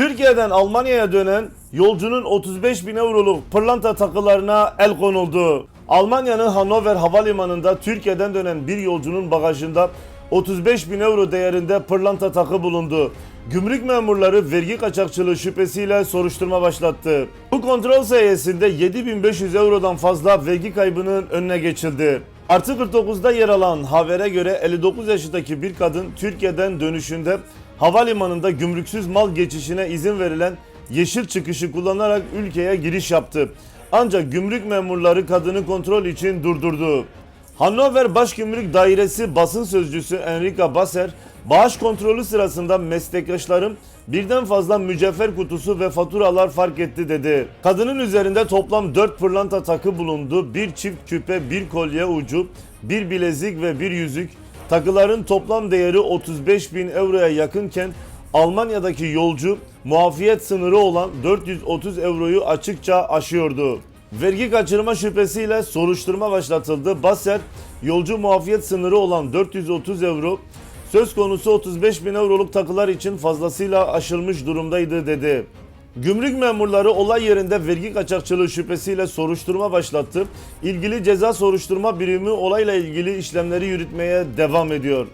Türkiye'den Almanya'ya dönen yolcunun 35 bin euroluk pırlanta takılarına el konuldu. Almanya'nın Hannover Havalimanı'nda Türkiye'den dönen bir yolcunun bagajında 35 bin euro değerinde pırlanta takı bulundu. Gümrük memurları vergi kaçakçılığı şüphesiyle soruşturma başlattı. Bu kontrol sayesinde 7500 eurodan fazla vergi kaybının önüne geçildi. Artı 49'da yer alan habere göre 59 yaşındaki bir kadın Türkiye'den dönüşünde havalimanında gümrüksüz mal geçişine izin verilen yeşil çıkışı kullanarak ülkeye giriş yaptı. Ancak gümrük memurları kadını kontrol için durdurdu. Hannover Başgümrük Dairesi basın sözcüsü Enrica Basser, bağış kontrolü sırasında meslektaşlarım birden fazla mücevher kutusu ve faturalar fark etti dedi. Kadının üzerinde toplam 4 pırlanta takı bulundu, bir çift küpe, bir kolye ucu, bir bilezik ve bir yüzük. Takıların toplam değeri 35 bin euroya yakınken Almanya'daki yolcu muafiyet sınırı olan 430 euroyu açıkça aşıyordu. Vergi kaçırma şüphesiyle soruşturma başlatıldı. Basser yolcu muafiyet sınırı olan 430 euro söz konusu 35 bin euroluk takılar için fazlasıyla aşılmış durumdaydı dedi. Gümrük memurları olay yerinde vergi kaçakçılığı şüphesiyle soruşturma başlattı. İlgili ceza soruşturma birimi olayla ilgili işlemleri yürütmeye devam ediyor.